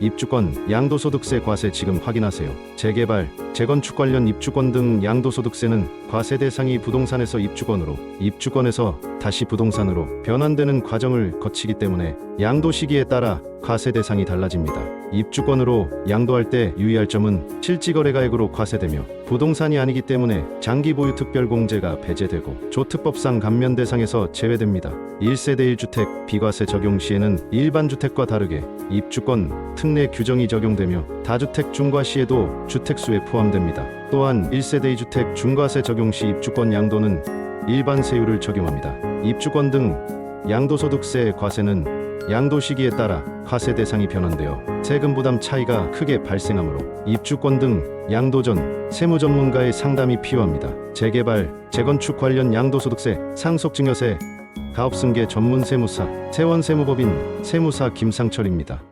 입주권, 양도소득세 과세 지금 확인하세요. 재개발, 재건축 관련 입주권 등 양도소득세는 과세 대상이 부동산에서 입주권으로, 입주권에서 다시 부동산으로 변환되는 과정을 거치기 때문에 양도 시기에 따라 과세 대상이 달라집니다. 입주권으로 양도할 때 유의할 점은 실지거래가액으로 과세되며 부동산이 아니기 때문에 장기 보유 특별공제가 배제되고 조특법상 감면 대상에서 제외됩니다. 1세대 1주택 비과세 적용 시에는 일반 주택과 다르게 입주권 특례 규정이 적용되며 다주택 중과 시에도 주택수에 포함됩니다. 또한 1세대 2주택 중과세 적용 시 입주권 양도는 일반 세율을 적용합니다. 입주권 등 양도소득세 과세는 양도 시기에 따라 과세 대상이 변환되어 세금 부담 차이가 크게 발생하므로 입주권 등 양도 전 세무 전문가의 상담이 필요합니다. 재개발, 재건축 관련 양도소득세, 상속증여세, 가업승계 전문 세무사, 세원세무법인 세무사 김상철입니다.